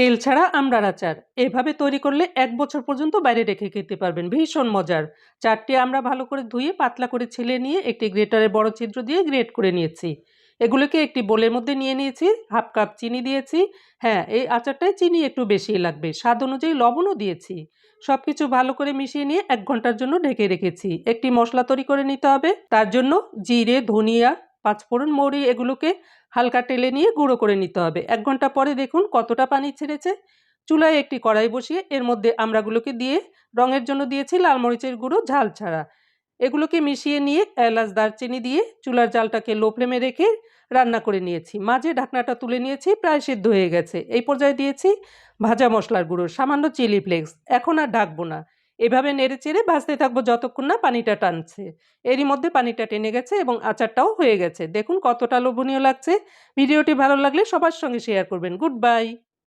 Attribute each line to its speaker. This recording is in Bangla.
Speaker 1: তেল ছাড়া আমড়ার আচার। এভাবে তৈরি করলে এক বছর পর্যন্ত বাইরে রেখে খেতে পারবেন। ভীষণ মজার। চারটি আমরা ভালো করে ধুয়ে পাতলা করে ছিলে নিয়ে একটি গ্রেটারের বড় ছিদ্র দিয়ে গ্রেট করে নিয়েছি। এগুলোকে একটি বোলের মধ্যে নিয়ে নিয়েছি, হাফ কাপ চিনি দিয়েছি। হ্যাঁ এই আচারটায় চিনি একটু বেশি লাগবে। স্বাদ অনুযায়ী লবণও দিয়েছি। সব কিছু ভালো করে মিশিয়ে নিয়ে এক ঘণ্টার জন্য ঢেকে রেখেছি। একটি মশলা তৈরি করে নিতে হবে। তার জন্য জিরে, ধনিয়া পাঁচফোড়ন মৌরি এগুলোকে হালকা টেলে নিয়ে গুঁড়ো করে নিতে হবে। এক ঘণ্টা পরে দেখুন কতটা পানি ছেড়েছে। চুলায় একটি কড়াই বসিয়ে এর মধ্যে আমড়াগুলোকে দিয়ে রঙের জন্য দিয়েছি লাল মরিচের গুঁড়ো, ঝাল ছাড়া। এগুলোকে মিশিয়ে নিয়ে এলাচ, দারচিনি দিয়ে চুলার জালটাকে লো ফ্লেমে রেখে রান্না করে নিয়েছি। মাঝে ঢাকনাটা তুলে নিয়েছি, প্রায় সিদ্ধ হয়ে গেছে। এই পর্যায়ে দিয়েছি ভাজা মশলার গুঁড়ো, সামান্য চিলি ফ্লেক্স। এখন আর ঢাকবো না। এভাবে নেড়ে চেড়ে ভাজতে থাকব যতক্ষণ না পানিটা টানছে। এরই মধ্যে পানিটা টেনে গেছে এবং আচারটাও হয়ে গেছে। দেখুন কতটা লোভনীয় লাগছে। ভিডিওটি ভালো লাগলে সবার সঙ্গে শেয়ার করবেন। Good bye!